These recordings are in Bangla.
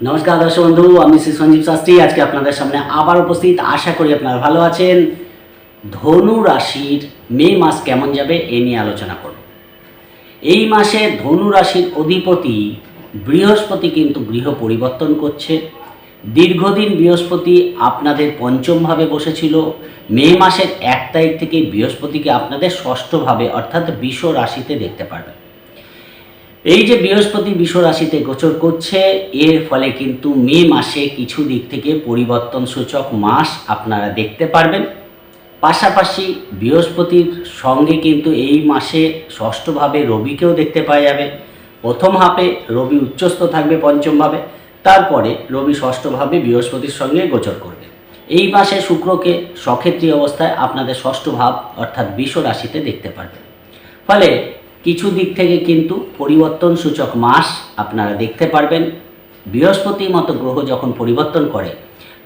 নমস্কার দর্শক বন্ধু, আমি শ্রী সঞ্জীব শাস্ত্রী। আজকে আপনাদের সামনে আবার উপস্থিত। আশা করি আপনারা ভালো আছেন। ধনু রাশির মে মাস কেমন যাবে এ নিয়ে আলোচনা করব। এই মাসে ধনু রাশির অধিপতি বৃহস্পতি কিন্তু গৃহ পরিবর্তন করছে। দীর্ঘদিন বৃহস্পতি আপনাদের পঞ্চমভাবে বসেছিল। মে মাসের এক তারিখ থেকে বৃহস্পতিকে আপনাদের ষষ্ঠভাবে, অর্থাৎ বিষ রাশিতে দেখতে পারবেন। এই যে বৃহস্পতি বিষ রাশিতে গোচর করছে, এর ফলে কিন্তু মে মাসে কিছু দিক থেকে পরিবর্তন সূচক মাস আপনারা দেখতে পারবেন। পাশাপাশি বৃহস্পতির সঙ্গে কিন্তু এই মাসে ষষ্ঠভাবে রবিকেও দেখতে পাওয়া যাবে। প্রথম হাফে রবি উচ্চস্থ থাকবে পঞ্চমভাবে, তারপরে রবি ষষ্ঠভাবে বৃহস্পতির সঙ্গে গোচর করবে। এই মাসে শুক্রকে সক্ষেত্রী অবস্থায় আপনাদের ষষ্ঠ ভাব অর্থাৎ বিষ রাশিতে দেখতে পারবেন। ফলে কিছু দিক থেকে কিন্তু পরিবর্তন সূচক মাস আপনারা দেখতে পারবেন। বৃহস্পতির মতো গ্রহ যখন পরিবর্তন করে,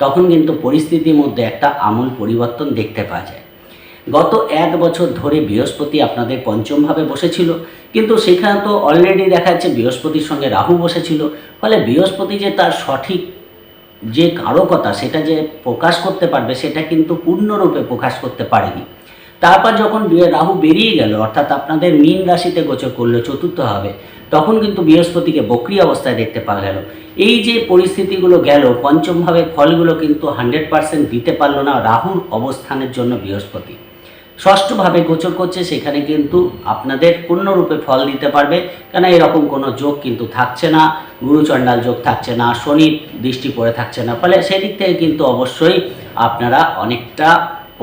তখন কিন্তু পরিস্থিতির মধ্যে একটা আমূল পরিবর্তন দেখতে পাওয়া যায়। গত এক বছর ধরে বৃহস্পতি আপনাদের পঞ্চমভাবে বসেছিল, কিন্তু সেখানে তো অলরেডি দেখা যাচ্ছে বৃহস্পতির সঙ্গে রাহু বসেছিল, ফলে বৃহস্পতি যে তার সঠিক যে কারকতা, সেটা যে প্রকাশ করতে পারবে, সেটা কিন্তু পূর্ণরূপে প্রকাশ করতে পারেনি। তারপর যখন রাহু বেরিয়ে গেল, অর্থাৎ আপনাদের মীন রাশিতে গোচর করল, চতুর্থ হবে, তখন কিন্তু বৃহস্পতিকে বক্রি অবস্থায় দেখতে পাওয়া গেল। এই যে পরিস্থিতিগুলো গেল, পঞ্চমভাবে ফলগুলো কিন্তু হান্ড্রেড পার্সেন্ট দিতে পারল না রাহুর অবস্থানের জন্য বৃহস্পতি। ষষ্ঠভাবে গোচর করছে, সেখানে কিন্তু আপনাদের পূর্ণরূপে ফল দিতে পারবে, কেন এরকম কোনো যোগ কিন্তু থাকছে না, গুরুচণ্ডাল যোগ থাকছে না, শনির দৃষ্টি পড়ে থাকছে না, ফলে সেদিক থেকে কিন্তু অবশ্যই আপনারা অনেকটা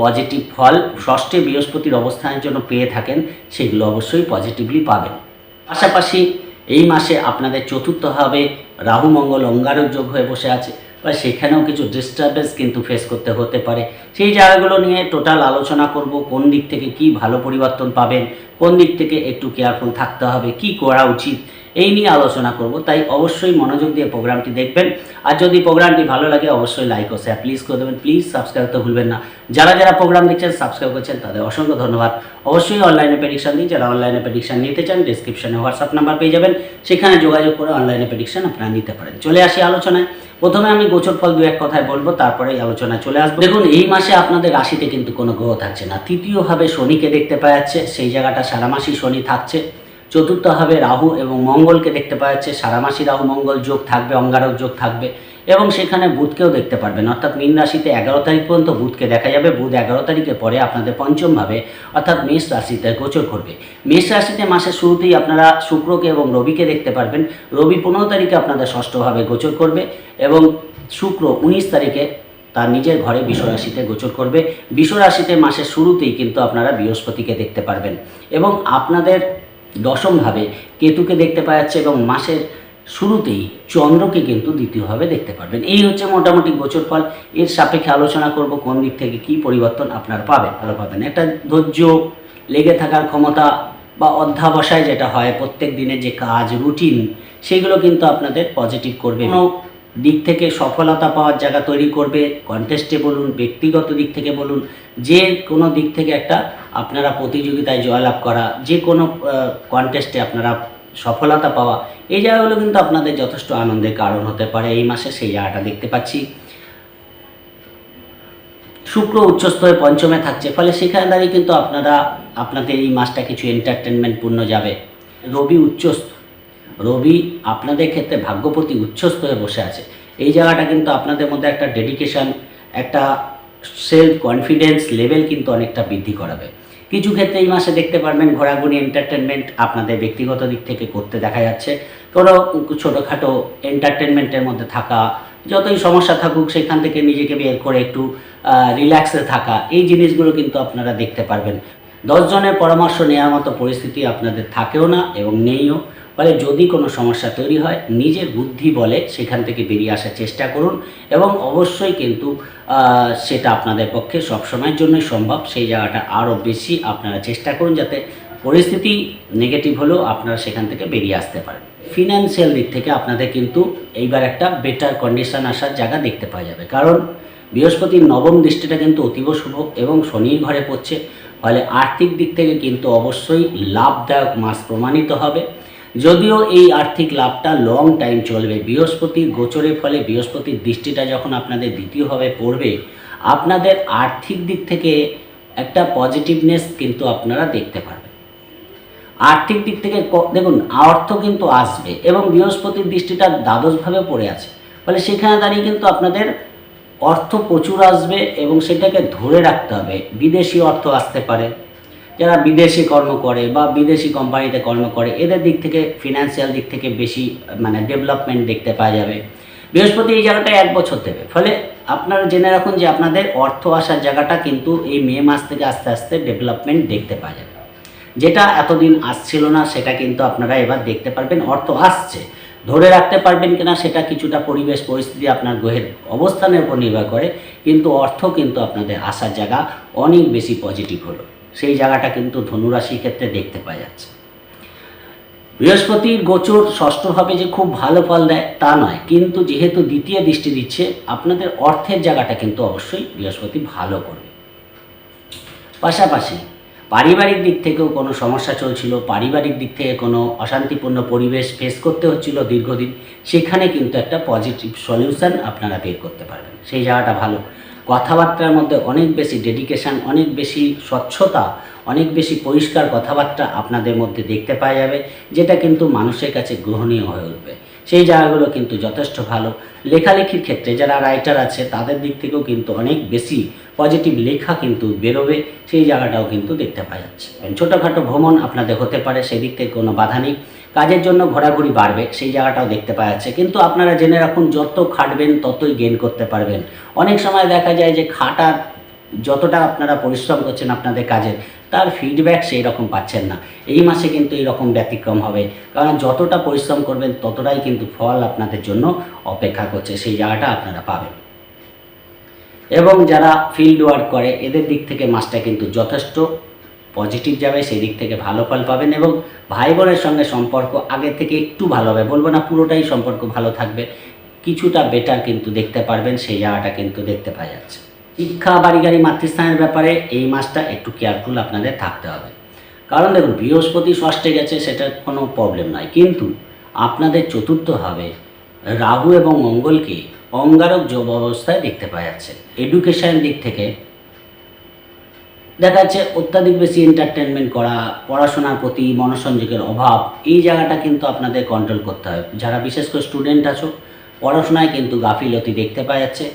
পজিটিভ ফল ষষ্ঠে বৃহস্পতির অবস্থানের জন্য পেয়ে থাকেন, সেগুলো অবশ্যই পজিটিভলি পাবেন। পাশাপাশি এই মাসে আপনাদের চতুর্থ হবে রাহু অঙ্গারক যোগ হয়ে বসে আছে। বা সেখানেও কিছু ডিস্টারবেন্স কিন্তু ফেস করতে হতে পারে। সেই জায়গাগুলো নিয়ে টোটাল আলোচনা করব, কোন দিক থেকে কি ভালো পরিবর্তন পাবেন, কোন দিক থেকে একটু কেয়ারফুল থাকতে হবে, কি করা উচিত এই নিয়ে আলোচনা করব। তাই অবশ্যই মনোযোগ দিয়ে প্রোগ্রামটি দেখবেন। আর যদি প্রোগ্রামটি ভালো লাগে, অবশ্যই লাইক ও শেয়ার প্লিজ করে দেবেন। প্লিজ সাবস্ক্রাইব তো ভুলবেন না। যারা যারা প্রোগ্রাম দেখছেন সাবস্ক্রাইব করছেন, তাদের অসংখ্য ধন্যবাদ। অবশ্যই অনলাইনে প্রেডিকশান দিন। যারা অনলাইনে প্রেডিকশান নিতে চান ডিসক্রিপশনে হোয়াটসঅ্যাপ নাম্বার পেয়ে যাবেন। সেখানে যোগাযোগ করে অনলাইনে প্রেডিকশন আপনারা নিতে পারেন। চলে আসি আলোচনায়। প্রথমে আমি গোচর ফল দু এক কথায় বলব তারপরে এই আলোচনায় চলে আসব। দেখুন, এই মাসে আপনাদের রাশিতে কিন্তু কোনো গ্রহ থাকছে না। তৃতীয়ভাবে শনিকে দেখতে পাওয়া যাচ্ছে। সেই জায়গাটা সারা মাসই শনি থাকছে। চতুর্থভাবে রাহু এবং মঙ্গলকে দেখতে পাওয়া যাচ্ছে সারা মাসি রাহু, মঙ্গল যোগ থাকবে, অঙ্গারক যোগ থাকবে এবং সেখানে বুধকেও দেখতে পারবেন। অর্থাৎ মীন রাশিতে এগারো তারিখ পর্যন্ত বুধকে দেখা যাবে। বুধ এগারো তারিখের পরে আপনাদের পঞ্চমভাবে, অর্থাৎ মেষ রাশিতে গোচর করবে। মেষ রাশিতে মাসের শুরুতেই আপনারা শুক্রকে এবং রবিকে দেখতে পারবেন। রবি পনেরো তারিখে আপনাদের ষষ্ঠভাবে গোচর করবে এবং শুক্র উনিশ তারিখে তার নিজের ঘরে বিশ্বরাশিতে গোচর করবে। বিশ্বরাশিতে মাসের শুরুতেই কিন্তু আপনারা বৃহস্পতিকে দেখতে পারবেন এবং আপনাদের দশমভাবে কেতুকে দেখতে পাওয়া যাচ্ছে এবং মাসের শুরুতেই চন্দ্রকে কিন্তু দ্বিতীয়ভাবে দেখতে পারবেন। এই হচ্ছে মোটামুটি গোচর ফল। এর সাপেক্ষে আলোচনা করব কোন দিক থেকে কি পরিবর্তন আপনারা পাবেন, ভালো পাবেন একটা ধৈর্য, লেগে থাকার ক্ষমতা বা অধ্যাবসায় যেটা হয় প্রত্যেক দিনের যে কাজ, রুটিন, সেগুলো কিন্তু আপনাদের পজিটিভ করবে। দিক থেকে সফলতা পাওয়ার জায়গা তৈরি করবে কন্টেস্টে বলুন, ব্যক্তিগত দিক থেকে বলুন, যে কোনো দিক থেকে একটা আপনারা প্রতিযোগিতায় জয়লাভ করা, যে কোনো কন্টেস্টে আপনারা সফলতা পাওয়া, এই জায়গাগুলো কিন্তু আপনাদের যথেষ্ট আনন্দের কারণ হতে পারে। এই মাসে সেই জায়গাটা দেখতে পাচ্ছি। শুক্র উচ্চস্থ হয়ে পঞ্চমে থাকছে, ফলে সেখানে দাঁড়িয়ে কিন্তু আপনারা, আপনাদের এই মাসটা কিছু এন্টারটেনমেন্ট পূর্ণ যাবে। রবি উচ্চস্থ রবি আপনাদের ক্ষেত্রে ভাগ্যপতি উচ্চস্থ হয়ে বসে আছে। এই জায়গাটা কিন্তু আপনাদের মধ্যে একটা ডেডিকেশন একটা সেলফ কনফিডেন্স লেভেল কিন্তু অনেকটা বৃদ্ধি করাবে। কিছু ক্ষেত্রে এই মাসে দেখতে পারবেন ঘোরাঘুরি এন্টারটেনমেন্ট আপনাদের ব্যক্তিগত দিক থেকে করতে দেখা যাচ্ছে। কোনো ছোটোখাটো এন্টারটেনমেন্টের মধ্যে থাকা, যতই সমস্যা থাকুক, সেখান থেকে নিজেকে বের করে একটু রিল্যাক্সে থাকা, এই জিনিসগুলো কিন্তু আপনারা দেখতে পারবেন। দশজনের পরামর্শ নেওয়ার মতো পরিস্থিতি আপনাদের থাকেও না এবং নেইও। ফলে যদি কোনো সমস্যা তৈরি হয়, নিজের বুদ্ধি বলে সেখান থেকে বেরিয়ে আসার চেষ্টা করুন এবং অবশ্যই কিন্তু সেটা আপনাদের পক্ষে সবসময়ের জন্যই সম্ভব। সেই জায়গাটা আরও বেশি আপনারা চেষ্টা করুন যাতে পরিস্থিতি নেগেটিভ হলেও আপনারা সেখান থেকে বেরিয়ে আসতে পারেন। ফিনান্সিয়াল দিক থেকে আপনাদের কিন্তু এইবার একটা বেটার কন্ডিশন আসার জায়গা দেখতে পাওয়া যাবে। কারণ বৃহস্পতির নবম দৃষ্টিটা কিন্তু অতীব শুভ এবং শনির ঘরে পড়ছে। ফলে আর্থিক দিক থেকে কিন্তু অবশ্যই লাভদায়ক মাস প্রমাণিত হবে। যদিও এই আর্থিক লাভটা লং টাইম চলবে। বৃহস্পতির গোচরের ফলে বৃহস্পতির দৃষ্টিটা যখন আপনাদের দ্বিতীয়ভাবে পড়বে, আপনাদের আর্থিক দিক থেকে একটা পজিটিভনেস কিন্তু আপনারা দেখতে পারবেন। আর্থিক দিক থেকে দেখুন, অর্থ কিন্তু আসবে এবং বৃহস্পতির দৃষ্টিটা দ্বাদশভাবে পড়ে আছে। ফলে সেখানে দাঁড়িয়ে কিন্তু আপনাদের অর্থ প্রচুর আসবে এবং সেটাকে ধরে রাখতে হবে। বিদেশি অর্থ আসতে পারে যারা বিদেশি কর্ম করে বা বিদেশি কোম্পানিতে কর্ম করে, এদের দিক থেকে ফিনান্সিয়াল দিক থেকে বেশি মানে ডেভেলপমেন্ট দেখতে পাওয়া যাবে। বৃহস্পতি এই জায়গাটা এক বছর দেবে। ফলে আপনারা জেনে রাখুন যে আপনাদের অর্থ আসার জায়গাটা কিন্তু এই মে মাস থেকে আস্তে আস্তে ডেভেলপমেন্ট দেখতে পাওয়া যাবে। যেটা এতদিন আসছিল না, সেটা কিন্তু আপনারা এবার দেখতে পারবেন। অর্থ আসছে। ধরে রাখতে পারবেন কিনা, সেটা কিছুটা পরিবেশ, পরিস্থিতি আপনার গ্রহের অবস্থানের উপর নির্ভর করে। কিন্তু অর্থ কিন্তু আপনাদের আসার জায়গা অনেক বেশি পজিটিভ হলো। সেই জায়গাটা কিন্তু ধনুরাশির ক্ষেত্রে দেখতে পাওয়া যাচ্ছে। বৃহস্পতির গোচর ষষ্ঠভাবে যে খুব ভালো ফল দেয় তা নয়, কিন্তু যেহেতু দ্বিতীয় দৃষ্টি দিচ্ছে, আপনাদের অর্থের জায়গাটা কিন্তু অবশ্যই বৃহস্পতি ভালো করবে। পাশাপাশি পারিবারিক দিক থেকেও কোনো সমস্যা চলছিল, পারিবারিক দিক থেকে কোনো অশান্তিপূর্ণ পরিবেশ ফেস করতে হচ্ছিল দীর্ঘদিন, সেখানে কিন্তু একটা পজিটিভ সলিউশন আপনারা বের করতে পারবেন। সেই জায়গাটা ভালো। কথাবার্তার মধ্যে অনেক বেশি ডেডিকেশান অনেক বেশি স্বচ্ছতা, অনেক বেশি পরিষ্কার কথাবার্তা আপনাদের মধ্যে দেখতে পাওয়া যাবে, যেটা কিন্তু মানুষের কাছে গ্রহণীয় হয়ে উঠবে। সেই জায়গাগুলো কিন্তু যথেষ্ট ভালো। লেখালেখির ক্ষেত্রে যারা রাইটার আছে, তাদের দিক থেকেও কিন্তু অনেক বেশি পজিটিভ লেখা কিন্তু বেরোবে, সেই জায়গাটাও কিন্তু দেখতে পাওয়া যাচ্ছে। ছোটোখাটো ভ্রমণ আপনাদের হতে পারে, সেদিক থেকে কোনো বাধা নেই। কাজের জন্য ঘোরাঘুরি বাড়বে, সেই জায়গাটাও দেখতে পাওয়া যাচ্ছে। কিন্তু আপনারা জেনে রাখুন, যত খাটবেন, ততই গেন করতে পারবেন। অনেক সময় দেখা যায় যে খাটার যতটা আপনারা পরিশ্রম করছেন আপনাদের কাজের, তার ফিডব্যাক সেই রকম পাচ্ছেন না। এই মাসে কিন্তু এই রকম ব্যতিক্রম হবে। কারণ যতটা পরিশ্রম করবেন, ততটাই কিন্তু ফল আপনাদের জন্য অপেক্ষা করছে। সেই জায়গাটা আপনারা পাবেন। এবং যারা ফিল্ড ওয়ার্ক করে, এদের দিক থেকে মাসটা কিন্তু যথেষ্ট পজিটিভ যাবে সেই দিক থেকে ভালো ফল পাবেন এবং ভাই বোনের সঙ্গে সম্পর্ক আগের থেকে একটু ভালো হবে। বলব না পুরোটাই সম্পর্ক ভালো থাকবে, কিছুটা বেটার কিন্তু দেখতে পারবেন, সেই জায়গাটা কিন্তু দেখতে পাওয়া যাচ্ছে। শিক্ষা, বাড়ি গাড়ি, মাতৃস্থানের ব্যাপারে এই মাসটা একটু কেয়ারফুল আপনাদের থাকতে হবে। কারণ দেখুন, বৃহস্পতি ষষ্ঠে গেছে সেটা কোনো প্রবলেম নয় কিন্তু আপনাদের চতুর্থভাবে রাহু এবং মঙ্গলকে অঙ্গারক যোগ অবস্থায় দেখতে পাওয়া যাচ্ছে। এডুকেশন দিক থেকে দেখা যাচ্ছে অত্যাধিক বেশি এন্টারটেনমেন্ট করা, পড়াশোনার প্রতি মনোসংযোগের অভাব, এই জায়গাটা কিন্তু আপনাদের কন্ট্রোল করতে হবে যারা বিশেষ করে স্টুডেন্ট আছো, পড়াশোনায় কিন্তু গাফিলতি দেখতে পাওয়া যাচ্ছে।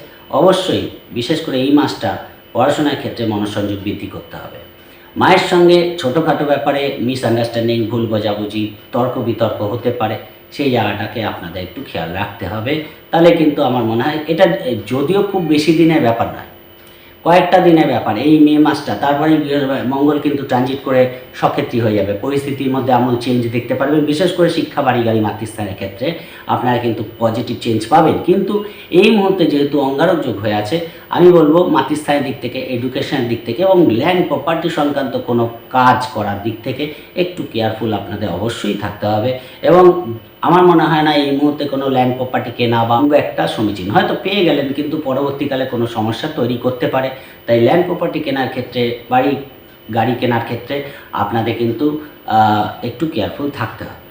অবশ্যই বিশেষ করে এই মাসটা পড়াশোনার ক্ষেত্রে মনোসংযোগ বৃদ্ধি করতে হবে। মায়ের সঙ্গে ছোটোখাটো ব্যাপারে মিসআন্ডারস্ট্যান্ডিং ভুল বোঝাবুঝি তর্ক বিতর্ক হতে পারে, সেই জায়গাটাকে আপনাদের একটু খেয়াল রাখতে হবে। তাহলে কিন্তু আমার মনে হয় এটা, যদিও খুব বেশি দিনের ব্যাপার নয় কয়েকটা দিনের ব্যাপার, এই মে মাসটা। তারপরে মঙ্গল কিন্তু ট্রানজিট করে সক্ষেত্রী হয়ে যাবে। পরিস্থিতির মধ্যে আমূল চেঞ্জ দেখতে পারবেন, বিশেষ করে শিক্ষা বাড়ি গাড়ি মাতৃস্থানের ক্ষেত্রে। আপনারা কিন্তু পজিটিভ চেঞ্জ পাবেন। কিন্তু এই মুহূর্তে যেহেতু অঙ্গারক যোগ হয়ে আছে, আমি বলব মাতৃস্থানের দিক থেকে এডুকেশনের দিক থেকে এবং ল্যান্ড প্রপার্টি সংক্রান্ত কোনো কাজ করার দিক থেকে একটু কেয়ারফুল আপনাদের অবশ্যই থাকতে হবে। এবং আমার মনে হয় না এই মুহূর্তে কোনো ল্যান্ড প্রপার্টি কেনা বা একটা সমীচীন। হয়তো পেয়ে গেলেন, কিন্তু পরবর্তীকালে কোনো সমস্যা তৈরি করতে পারে। তাই ল্যান্ড প্রপার্টি কেনার ক্ষেত্রে, বাড়ি, গাড়ি কেনার ক্ষেত্রে আপনাদের কিন্তু একটু কেয়ারফুল থাকতে হবে।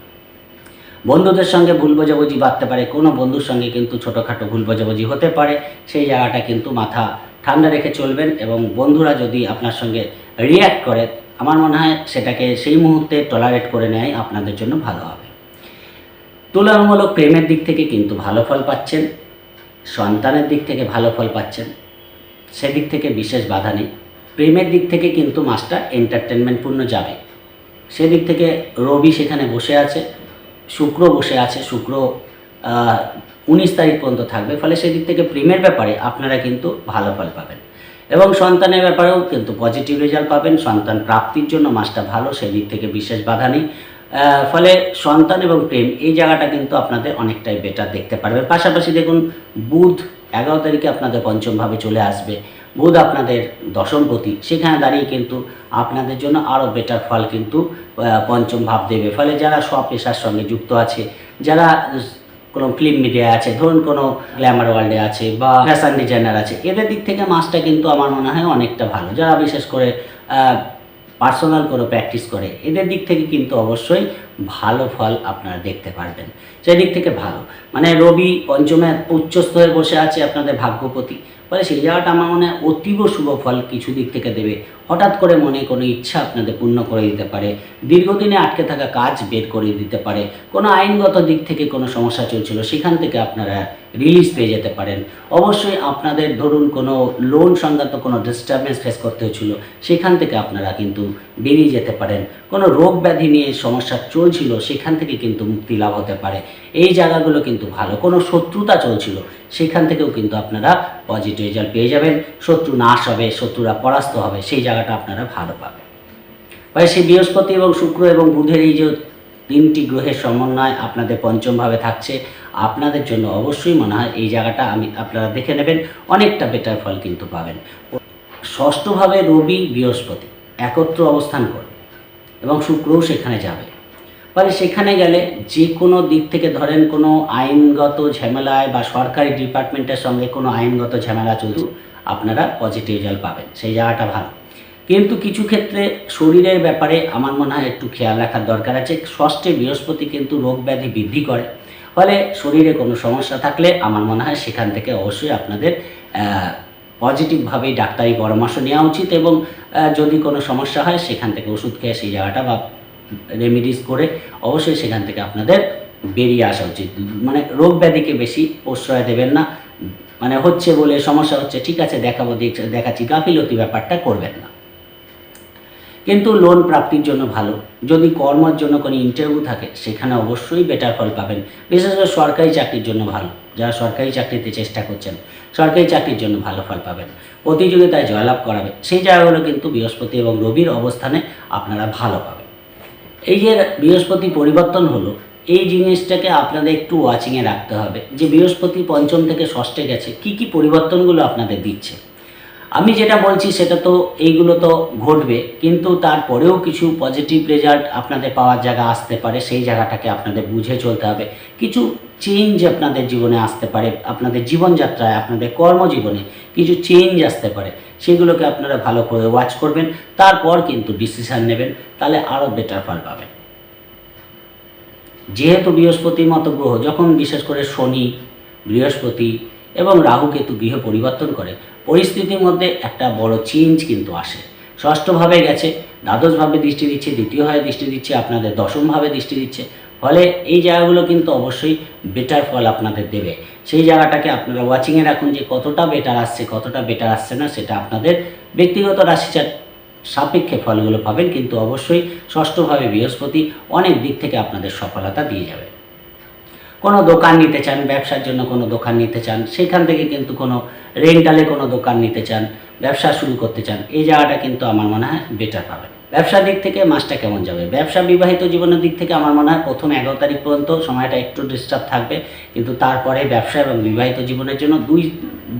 বন্ধুদের সঙ্গে ভুল বোঝাবুঝি বাড়তে পারে। কোনো বন্ধুর সঙ্গে কিন্তু ছোটোখাটো ভুল বোঝাবুঝি হতে পারে। সেই জায়গাটা কিন্তু মাথা ঠান্ডা রেখে চলবেন এবং বন্ধুরা যদি আপনার সঙ্গে রিয়্যাক্ট করে, আমার মনে হয় সেটাকে সেই মুহূর্তে টলারেট করে নেয়। আপনাদের জন্য ভালো হবে। তুলনামূলক প্রেমের দিক থেকে কিন্তু ভালো ফল পাচ্ছেন, সন্তানের দিক থেকে ভালো ফল পাচ্ছেন, সেদিক থেকে বিশেষ বাধা নেই। প্রেমের দিক থেকে কিন্তু মাসটা এন্টারটেনমেন্টপূর্ণ যাবে। সেদিক থেকে রবি সেখানে বসে আছে, শুক্র বসে আছে, শুক্র উনিশ তারিখ পর্যন্ত থাকবে, ফলে সেদিক থেকে প্রেমের ব্যাপারে আপনারা কিন্তু ভালো ফল পাবেন। এবং সন্তানের ব্যাপারেও কিন্তু পজিটিভ রেজাল্ট পাবেন, সন্তান প্রাপ্তির জন্য মাসটা ভালো, সেদিক থেকে বিশেষ বাধা নেই। ফলে সন্তান এবং প্রেম, এই জায়গাটা কিন্তু আপনাদের অনেকটাই বেটার দেখতে পারবেন পাশাপাশি দেখুন, বুধ এগারো তারিখে আপনাদের পঞ্চমভাবে চলে আসবে। বুধ আপনাদের দশমপতি সেখানে দাঁড়িয়ে কিন্তু আপনাদের জন্য আরও বেটার ফল কিন্তু পঞ্চম ভাব দেবে। ফলে যারা সব পেশার সঙ্গে যুক্ত আছে, যারা কোনো ফিল্ম মিডিয়া আছে, ধরুন কোনো গ্ল্যামার ওয়ার্ল্ডে আছে বা ফ্যাশন ডিজাইনার আছে, এদের দিক থেকে মাসটা কিন্তু আমার মনে হয় অনেকটা ভালো। যারা বিশেষ করে পার্সোনাল কোনো প্র্যাকটিস করে, এদের দিক থেকে কিন্তু অবশ্যই ভালো ফল আপনারা দেখতে পারবেন। সেই দিক থেকে ভালো। মানে রবি পঞ্চমে উচ্চস্থ হয়ে বসে আছে আপনাদের ভাগ্যপতি। ফলে সেই জায়গাটা আমার মনে হয় অতীব শুভ ফল কিছু দিক থেকে দেবে। হঠাৎ করে মনে কোনো ইচ্ছা আপনাদের পূর্ণ করে দিতে পারে। দীর্ঘদিনে আটকে থাকা কাজ বের করে দিতে পারে। কোনো আইনগত দিক থেকে কোনো সমস্যা চলছিল, সেখান থেকে আপনারা রিলিজ পেয়ে যেতে পারেন। অবশ্যই আপনাদের ধরুন কোনো লোন সংক্রান্ত কোনো ডিস্টারবেন্স ফেস করতে হচ্ছিল সেখান থেকে আপনারা কিন্তু বেরিয়ে যেতে পারেন। কোনো রোগ ব্যাধি নিয়ে সমস্যা চলছিল, সেখান থেকে কিন্তু মুক্তি লাভ হতে পারে। এই জায়গাগুলো কিন্তু ভালো। কোনো শত্রুতা চলছিল, সেখান থেকেও কিন্তু আপনারা পজিটিভ রেজাল্ট পেয়ে যাবেন। শত্রু নাশ হবে, শত্রুরা পরাস্ত হবে, সেই জায়গাটা আপনারা ভালো পাবেন। ফলে সেই বৃহস্পতি এবং শুক্র এবং বুধের এই যে তিনটি গ্রহের সমন্বয় আপনাদের পঞ্চমভাবে থাকছে। আপনাদের জন্য অবশ্যই মনে হয় এই জায়গাটা আমি আপনারা দেখে নেবেন, অনেকটা বেটার ফল কিন্তু পাবেন। ষষ্ঠভাবে রবি বৃহস্পতি, একত্র অবস্থান করবে এবং শুক্রও সেখানে যাবে। ফলে সেখানে গেলে যে কোনো দিক থেকে ধরেন কোনো আইনগত ঝামেলায় বা সরকারি ডিপার্টমেন্টের সঙ্গে কোনো আইনগত ঝামেলা চলছে, আপনারা পজিটিভ রেজাল্ট পাবেন। সেই জায়গাটা ভালো। কিন্তু কিছু ক্ষেত্রে শরীরের ব্যাপারে আমার মনে হয় একটু খেয়াল রাখার দরকার আছে। ষষ্ঠে বৃহস্পতি কিন্তু রোগ ব্যাধি বৃদ্ধি করে। ফলে শরীরে কোনো সমস্যা থাকলে আমার মনে হয় সেখান থেকে অবশ্যই আপনাদের পজিটিভভাবেই ডাক্তারি পরামর্শ নেওয়া উচিত এবং যদি কোনো সমস্যা হয় সেখান থেকে ওষুধ খেয়ে সেই জায়গাটা বা রেমিডিস করে অবশ্যই সেখান থেকে আপনাদের বেরিয়ে আসা উচিত। মানে রোগ ব্যাধিকে বেশি প্রশ্রয় দেবেন না। মানে হচ্ছে বলে সমস্যা হচ্ছে, ঠিক আছে, দেখাবো, দেখ- দেখাচ্ছি। গাফিলতি ব্যাপারটা করবেন না। কিন্তু লোন প্রাপ্তির জন্য ভালো। যদি কর্মের জন্য কোনো ইন্টারভিউ থাকে, সেখানে অবশ্যই বেটার ফল পাবেন। বিশেষ করে সরকারি চাকরির জন্য ভালো। যারা সরকারি চাকরিতে চেষ্টা করছেন, সরকারি চাকরির জন্য ভালো ফল পাবেন। প্রতিযোগিতায় জয়লাভ করাবে। সেই জায়গাগুলো কিন্তু বৃহস্পতি এবং রবির অবস্থানে আপনারা ভালো পাবেন। এই যে বৃহস্পতি পরিবর্তন হলো, এই জিনিসটাকে আপনাদের একটু ওয়াচিংয়ে রাখতে হবে। যে বৃহস্পতি পঞ্চম থেকে ষষ্ঠে গেছে, কি কি পরিবর্তনগুলো আপনাদের দিচ্ছে? আমি যেটা বলছি সেটা তো এইগুলো তো ঘটবে, কিন্তু তারপরেও কিছু পজিটিভ রেজাল্ট আপনাদের পাওয়ার জায়গা আসতে পারে, সেই জায়গাটাকে আপনাদের বুঝে চলতে হবে। কিছু চেঞ্জ আপনাদের জীবনে আসতে পারে, আপনাদের জীবনযাত্রায়, আপনাদের কর্মজীবনে কিছু চেঞ্জ আসতে পারে, সেগুলোকে আপনারা ভালো করে ওয়াচ করবেন, তারপর কিন্তু ডিসিশান নেবেন, তাহলে আরও বেটার ফল পাবেন। যেহেতু বৃহস্পতির মতো গ্রহ, যখন বিশেষ করে শনি, বৃহস্পতি এবং রাহু কেতু গৃহ পরিবর্তন করে, পরিস্থিতির মধ্যে একটা বড় চেঞ্জ কিন্তু আসে। ষষ্ঠভাবে গেছে দ্বাদশভাবে দৃষ্টি দিচ্ছে দ্বিতীয়ভাবে দৃষ্টি দিচ্ছে, আপনাদের দশমভাবে দৃষ্টি দিচ্ছে। ফলে এই জায়গাগুলো কিন্তু অবশ্যই বেটার ফল আপনাদের দেবে। সেই জায়গাটাকে আপনারা ওয়াচিংয়ে রাখুন যে কতটা বেটার আসছে, কতটা বেটার আসছে না, সেটা আপনাদের ব্যক্তিগত রাশিচার সাপেক্ষে ফলগুলো পাবেন। কিন্তু অবশ্যই ষষ্ঠভাবে বৃহস্পতি অনেক দিক থেকে আপনাদের সফলতা দিয়ে যাবে। কোনো দোকান নিতে চান, ব্যবসার জন্য কোনো দোকান নিতে চান, সেখান থেকে কিন্তু কোনো রেন্টালে কোনো দোকান নিতে চান, ব্যবসা শুরু করতে চান, এই জায়গাটা কিন্তু আমার মনে হয় বেটার পাবেন। ব্যবসার দিক থেকে মাসটা কেমন যাবে? ব্যবসা বিবাহিত জীবনের দিক থেকে আমার মনে হয় প্রথম এগারো তারিখ পর্যন্ত সময়টা একটু ডিস্টার্ব থাকবে, কিন্তু তারপরে ব্যবসা এবং বিবাহিত জীবনের জন্য দুই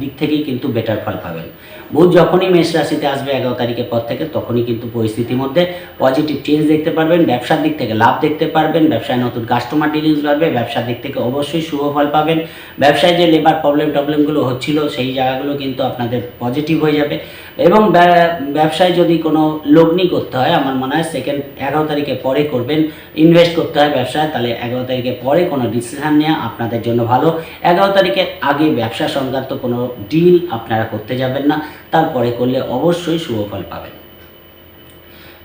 দিক থেকেই কিন্তু বেটার ফল পাবেন। বুধ যখনই মেষ রাশিতে আসবে এগারো তারিখের পর থেকে, তখনই কিন্তু পরিস্থিতির মধ্যে পজিটিভ চেঞ্জ দেখতে পারবেন, ব্যবসার দিক থেকে লাভ দেখতে পারবেন, ব্যবসায় নতুন কাস্টমার ডিলিংস বাড়বে, ব্যবসার দিক থেকে অবশ্যই শুভ ফল পাবেন। ব্যবসায় যে লেবার প্রবলেম টবলেমগুলো হচ্ছিল, সেই জায়গাগুলো কিন্তু আপনাদের পজিটিভ হয়ে যাবে। এবং ব্যবসায় যদি কোনো লগ্নি করতে হয়, আমার মনে হয় সেকেন্ড এগারো তারিখে পরে করবেন। ইনভেস্ট করতে হয় ব্যবসায়, তাহলে এগারো তারিখে পরে কোনো ডিসিশান নেওয়া আপনাদের জন্য ভালো। এগারো তারিখের আগে ব্যবসা সংক্রান্ত কোনো ডিল আপনারা করতে যাবেন না। তারপরে করলে অবশ্যই শুভ ফল পাবেন।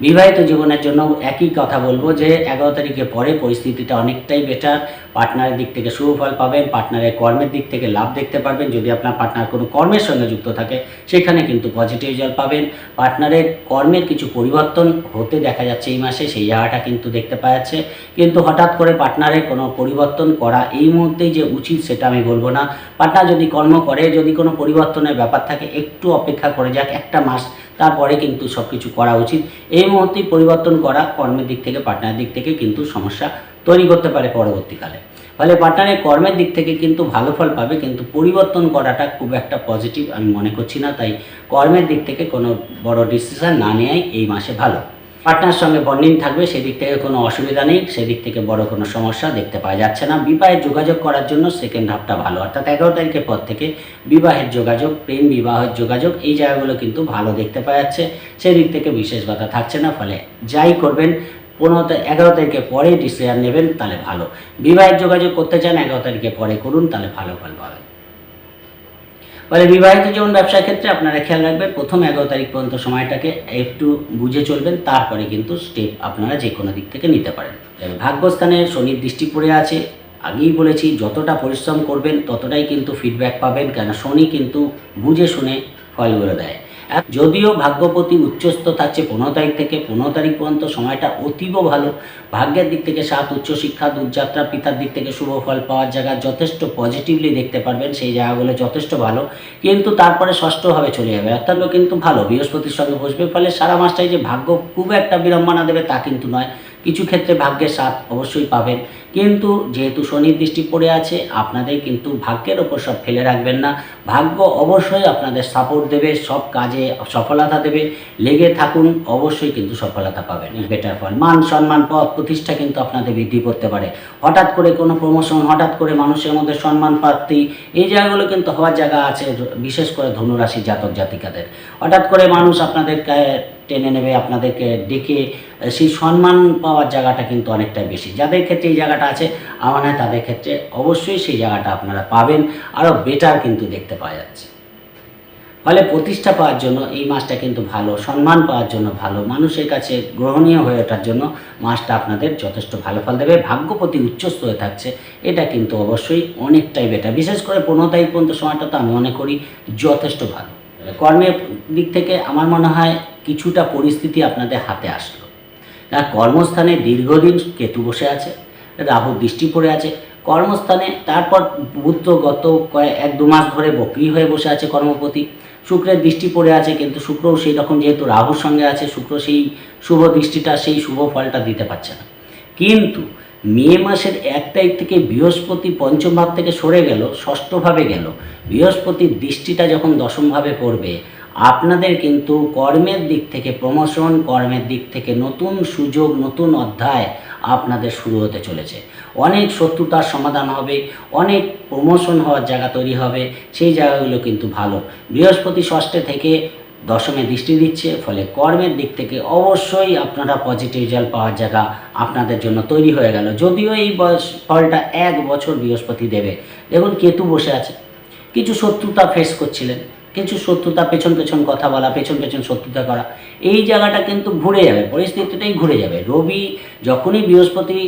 বিবাহিত জীবনের জন্য একই কথা বলব যে, এগারো তারিখের পরে পরিস্থিতিটা অনেকটাই বেটার পার্টনারের দিক থেকে শুভ ফল পাবেন পার্টনারের কর্মের দিক থেকে লাভ দেখতে পারবেন। যদি আপনার পার্টনার কোনো কর্মের সঙ্গে যুক্ত থাকে, সেখানে কিন্তু পজিটিভ রেজাল্ট পাবেন। পার্টনারের কর্মের কিছু পরিবর্তন হতে দেখা যাচ্ছে এই মাসে, সেই জায়গাটা কিন্তু দেখতে পাওয়া যাচ্ছে। কিন্তু হঠাৎ করে পার্টনারের কোনো পরিবর্তন করা এই মুহূর্তেই যে উচিত, সেটা আমি বলব না। পার্টনার যদি কর্ম করে, যদি কোনো পরিবর্তনের ব্যাপার থাকে, একটু অপেক্ষা করে যাক, একটা মাস তারপরে কিন্তু সব কিছু করা উচিত। এই মুহূর্তে পরিবর্তন করা কর্মের দিক থেকে পার্টনারের দিক থেকে কিন্তু সমস্যা তৈরি করতে পারে পরবর্তীকালে। ফলে পার্টনারের কর্মের দিক থেকে কিন্তু ভালো ফল পাবে, কিন্তু পরিবর্তন করাটা খুব একটা পজিটিভ আমি মনে করছি না, তাই কর্মের দিক থেকে কোনো বড় ডিসিশন না নেওয়াই এই মাসে ভালো। পার্টনার সঙ্গে বন্ডিং থাকবে, সেদিক থেকে কোনো অসুবিধা নেই, সেদিক থেকে বড় কোনো সমস্যা দেখতে পাওয়া যাচ্ছে না। বিবাহের যোগাযোগ করার জন্য সেকেন্ড হাফটা ভালো, অর্থাৎ এগারো তারিখের পর থেকে বিবাহের যোগাযোগ, প্রেম বিবাহের যোগাযোগ, এই জায়গাগুলো কিন্তু ভালো দেখতে পাওয়া যাচ্ছে। সেদিক থেকে বিশেষ বাধা থাকছে না, ফলে যাই করবেন পনেরো এগারো তারিখের পরে ডিসিশন নেবেন, তাহলে ভালো। বিবাহের যোগাযোগ করতে চান, এগারো তারিখের পরে করুন, তাহলে ভালো ফল পাবেন। ফলে বিবাহিত জীবন ব্যবসার ক্ষেত্রে আপনারা খেয়াল রাখবেন, প্রথম এগারো তারিখ পর্যন্ত সময়টাকে একটু বুঝে চলবেন, তারপরে কিন্তু স্টেপ আপনারা যে কোনো দিক থেকে নিতে পারেন। ভাগ্যস্থানে শনির দৃষ্টি পড়ে আছে, আগেই বলেছি, যতটা পরিশ্রম করবেন, ততটাই কিন্তু ফিডব্যাক পাবেন কেন শনি কিন্তু বুঝে শুনে ফলগুলো দেয়। যদিও ভাগ্যপতি উচ্চস্থ থাকছে পনেরো তারিখ থেকে পনেরো তারিখ পর্যন্ত সময়টা অতীব ভালো। ভাগ্যের দিক থেকে সাত, উচ্চশিক্ষা, দূরযাত্রা, পিতার দিক থেকে শুভ ফল পাওয়ার জায়গা যথেষ্ট পজিটিভলি দেখতে পারবেন, সেই জায়গাগুলো যথেষ্ট ভালো। কিন্তু তারপরে ষষ্ঠভাবে চলে যাবে, অর্থাৎ কিন্তু ভালো, বৃহস্পতির সঙ্গে বসবে, ফলে সারা মাসটাই যে ভাগ্য খুব একটা বিড়ম্বনা দেবে তা কিন্তু নয়। কিছু ক্ষেত্রে ভাগ্যের সাথ অবশ্যই পাবেন। কিন্তু যেহেতু শনির দৃষ্টি পড়ে আছে, আপনাদের কিন্তু ভাগ্যের ওপর সব ফেলে রাখবেন না। ভাগ্য অবশ্যই আপনাদের সাপোর্ট দেবে, সব কাজে সফলতা দেবে। লেগে থাকুন, অবশ্যই কিন্তু সফলতা পাবেন। বেটার ফল মান সম্মান পদ প্রতিষ্ঠা কিন্তু আপনাদের বৃদ্ধি করতে পারে। হঠাৎ করে কোনো প্রমোশন হঠাৎ করে মানুষের মধ্যে সম্মান প্রাপ্তি, এই জায়গাগুলো কিন্তু হওয়ার জায়গা আছে, বিশেষ করে ধনুরাশি জাতক জাতিকাদের। হঠাৎ করে মানুষ আপনাদেরকে টেনে নেবে, আপনাদেরকে ডেকে সেই সম্মান পাওয়ার জায়গাটা কিন্তু অনেকটাই বেশি। যাদের ক্ষেত্রে এই জায়গাটা আছে, আমার হয় তাদের ক্ষেত্রে অবশ্যই সেই জায়গাটা আপনারা পাবেন। আরও বেটার কিন্তু দেখতে পাওয়া যাচ্ছে। ফলে প্রতিষ্ঠা পাওয়ার জন্য এই মাসটা কিন্তু ভালো, সম্মান পাওয়ার জন্য ভালো, মানুষের কাছে গ্রহণীয় হয়ে ওঠার জন্য মাসটা আপনাদের যথেষ্ট ভালো ফল দেবে। ভাগ্যপতি উচ্চস্থ হয়ে থাকছে, এটা কিন্তু অবশ্যই অনেকটাই বেটার বিশেষ করে পনেরো তারিখ পর্যন্ত সময়টা তো আমি মনে করি যথেষ্ট ভালো। কর্মের দিক থেকে আমার মনে হয় কিছুটা পরিস্থিতি আপনাদের হাতে আসলো। না কর্মস্থানে দীর্ঘদিন কেতু বসে আছে রাহুর দৃষ্টি পড়ে আছে। কর্মস্থানে তারপর বুধ গত কয়েক, এক দু মাস ধরে বকরি হয়ে বসে আছে কর্মপতি। শুক্রের দৃষ্টি পড়ে আছে, কিন্তু শুক্রও সেই রকম, যেহেতু রাহুর সঙ্গে আছে, শুক্র সেই শুভ দৃষ্টিটা সেই শুভ ফলটা দিতে পারছে না। কিন্তু মে মাসের এক তারিখ থেকে বৃহস্পতি পঞ্চম ভাব থেকে সরে গেল ষষ্ঠভাবে গেল। বৃহস্পতির দৃষ্টিটা যখন দশমভাবে পড়বে আপনাদের কিন্তু কর্মের দিক থেকে প্রমোশন কর্মের দিক থেকে নতুন সুযোগ, নতুন অধ্যায় আপনাদের শুরু হতে চলেছে। অনেক শত্রুতার সমাধান হবে, অনেক প্রমোশন হওয়ার জায়গা তৈরি হবে, সেই জায়গাগুলো কিন্তু ভালো। বৃহস্পতি ষষ্ঠে থেকে দশমে দৃষ্টি দিচ্ছে, ফলে কর্মের দিক থেকে অবশ্যই আপনারা পজিটিভ রেজাল্ট পাওয়ার জায়গা আপনাদের জন্য তৈরি হয়ে গেল। যদিও এই ফলটা এক বছর বৃহস্পতি দেবে। দেখুন, কেতু বসে আছে। কিছু শত্রুতা ফেস করছিলেন। কিছু শত্রুতা পেছন পেছন কথা বলা, পেছন পেছন শত্রুতা করা, এই জায়গাটা কিন্তু ঘুরে যাবে, পরিস্থিতিটাই ঘুরে যাবে। রবি যখনই বৃহস্পতি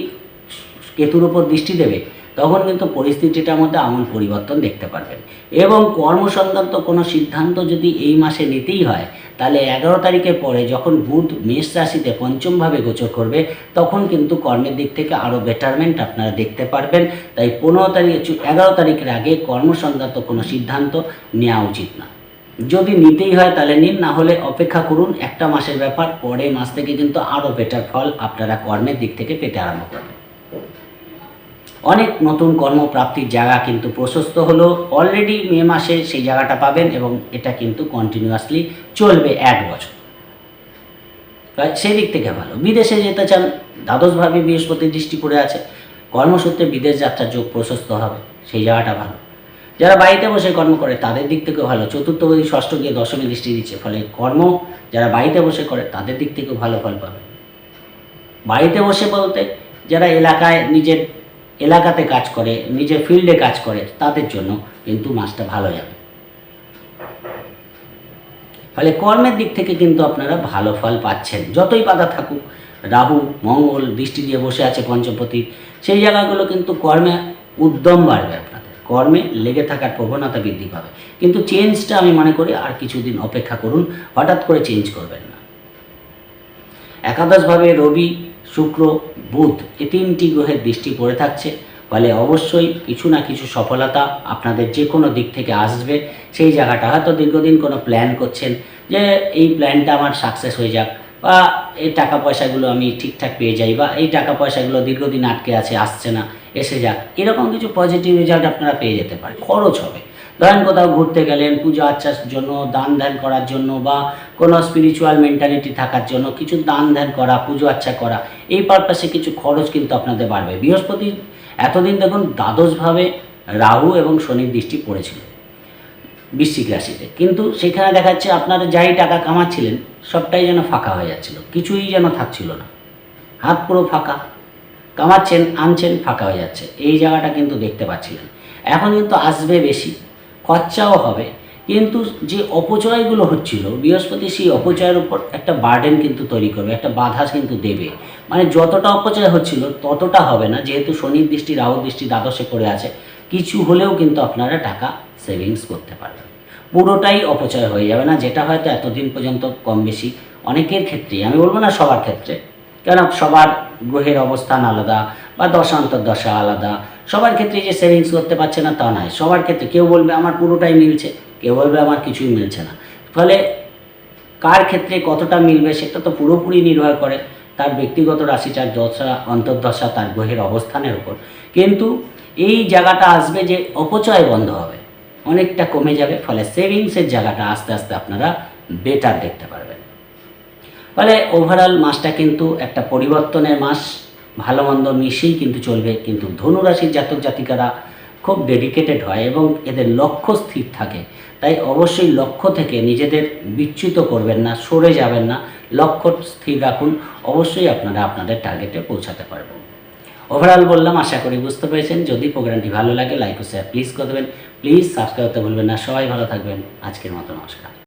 কেতুর উপর দৃষ্টি দেবে, তখন কিন্তু পরিস্থিতিটার মধ্যে আমূল পরিবর্তন দেখতে পারবেন। এবং কর্মসংক্রান্ত কোনো সিদ্ধান্ত যদি এই মাসে নিতেই হয়, তাহলে এগারো তারিখের পরে যখন বুধ মেষ রাশিতে পঞ্চমভাবে গোচর করবে, তখন কিন্তু কর্মের দিক থেকে আরও বেটারমেন্ট আপনারা দেখতে পারবেন। তাই পনেরো তারিখ, এগারো তারিখের আগে কর্মসংক্রান্ত কোনো সিদ্ধান্ত নেওয়া উচিত না। যদি নিতেই হয় তাহলে নিন, না হলে অপেক্ষা করুন, একটা মাসের ব্যাপার, পরে মাস থেকে কিন্তু আরও বেটার ফল আপনারা কর্মের দিক থেকে পেতে আরম্ভ করবেন। অনেক নতুন কর্মপ্রাপ্তির জায়গা কিন্তু প্রশস্ত হলো অলরেডি মে মাসে সেই জায়গাটা পাবেন এবং এটা কিন্তু কন্টিনিউয়াসলি চলবে এক বছর। সেই দিক থেকে ভালো। বিদেশে যেতে চান দ্বাদশভাবে বৃহস্পতি দৃষ্টি পড়ে আছে, কর্মসূত্রে বিদেশ যাত্রার যোগ প্রশস্ত হবে, সেই জায়গাটা ভালো। যারা বাড়িতে বসে কর্ম করে, তাদের দিক থেকেও ভালো। চতুর্থ বই ষষ্ঠ গিয়ে দশমী দৃষ্টি দিচ্ছে। ফলে কর্ম যারা বাড়িতে বসে করে, তাদের দিক থেকেও ভালো ফল পাবে। বাড়িতে বসে বলতে, যারা এলাকায় নিজের এলাকাতে কাজ করে, নিজের ফিল্ডে কাজ করে, তাদের জন্য কিন্তু মাসটা ভালো যাবে। ফলে কর্মের দিক থেকে কিন্তু আপনারা ভালো ফল পাচ্ছেন। যতই বাধা থাকুক, রাহু, মঙ্গল, দৃষ্টি দিয়ে বসে আছে পঞ্চপতি, সেই জায়গাগুলো কিন্তু কর্মে উদ্যম বাড়বে। কর্মে লেগে থাকার প্রবণতা বৃদ্ধি পাবে। কিন্তু চেঞ্জটা আমি মনে করি আর কিছুদিন অপেক্ষা করুন, হঠাৎ করে চেঞ্জ করবেন না। একাদশভাবে রবি, শুক্র, বুধ এই তিনটি গ্রহের দৃষ্টি পড়ে থাকছে, ফলে অবশ্যই কিছু না কিছু সফলতা আপনাদের যে কোনো দিক থেকে আসবে। সেই জায়গাটা হয়তো দীর্ঘদিন কোনো প্ল্যান করছেন যে এই প্ল্যানটা আমার সাকসেস হয়ে যাক বা এই টাকা পয়সাগুলো আমি ঠিকঠাক পেয়ে যাই বা এই টাকা পয়সাগুলো দীর্ঘদিন আটকে আছে, আসছে না। এসে যাক। এরকম কিছু পজিটিভ রেজাল্ট আপনারা পেয়ে যেতে পারেন। খরচ হবে। ধরেন কোথাও ঘুরতে গেলেন, পুজো আর্চার জন্য, দান ধ্যান করার জন্য বা কোনো স্পিরিচুয়াল মেন্টালিটি থাকার জন্য কিছু দান ধ্যান করা, পুজো আর্চা করা, এই পারপাসে কিছু খরচ কিন্তু আপনাদের বাড়বে। বৃহস্পতি, এতদিন দেখুন দ্বাদশভাবে রাহু এবং শনির দৃষ্টি পড়েছিল বৃশ্চিক রাশিতে। কিন্তু সেখানে দেখা যাচ্ছে আপনারা যাই টাকা কামাচ্ছিলেন, সবটাই যেন ফাঁকা হয়ে যাচ্ছিল। কিছুই যেন থাকছিল না। হাত পুরো ফাঁকা। কামাচ্ছেন, আনছেন, ফাঁকা হয়ে যাচ্ছে। এই জায়গাটা কিন্তু দেখতে পাচ্ছিলেন। এখন কিন্তু আসবে বেশি। খরচাও হবে। কিন্তু যে অপচয়গুলো হচ্ছিল, বৃহস্পতি সেই অপচয়ের উপর একটা বার্ডেন কিন্তু তৈরি করবে, একটা বাধা কিন্তু দেবে। মানে যতটা অপচয় হচ্ছিল, ততটা হবে না। যেহেতু শনির দৃষ্টি রাহু দৃষ্টি দ্বাদশে করে আছে, কিছু হলেও কিন্তু আপনারা টাকা সেভিংস করতে পারবেন। পুরোটাই অপচয় হয়ে যাবে না। যেটা হয়তো এতদিন পর্যন্ত কম বেশি অনেকের ক্ষেত্রেই। আমি বলব না সবার ক্ষেত্রে। কেন সবার গ্রহের অবস্থান আলাদা বা দশান্তর দশা আলাদা। সবার ক্ষেত্রে যে সেভিংস করতে পারছে না তা নয়। সবার ক্ষেত্রে কেউ বলবে, আমার পুরোটাই মিলছে। কেউ বলবে, আমার কিছুই মিলছে না। ফলে কার ক্ষেত্রে কতটা মিলবে সেটা তো পুরোপুরি নির্ভর করে তার ব্যক্তিগত রাশিচার দশা, অন্তর্দশা, তার গ্রহের অবস্থানের উপর। কিন্তু এই জায়গাটা আসবে যে অপচয় বন্ধ হবে। অনেকটা কমে যাবে, ফলে সেভিংসের জায়গাটা আস্তে আস্তে আপনারা বেটার দেখতে পারবেন। ফলে ওভারঅল মাসটা কিন্তু একটা পরিবর্তনের মাস, ভালো মন্দ মিশেই কিন্তু চলবে। কিন্তু ধনুরাশির জাতক জাতিকারা খুব ডেডিকেটেড হয় এবং এদের লক্ষ্য স্থির থাকে। তাই অবশ্যই লক্ষ্য থেকে নিজেদের বিচ্যুত করবেন না, সরে যাবেন না। লক্ষ্য স্থির রাখুন, অবশ্যই আপনারা আপনাদের টার্গেটে পৌঁছাতে পারবেন। ওভারঅল বললাম, আশা করি বুঝতে পেরেছেন। যদি প্রোগ্রামটি ভালো লাগে লাইক ও শেয়ার প্লিজ করে দেবেন। প্লিজ সাবস্ক্রাইব করতে ভুলবেন না। সবাই ভালো থাকবেন। আজকের মতো নমস্কার।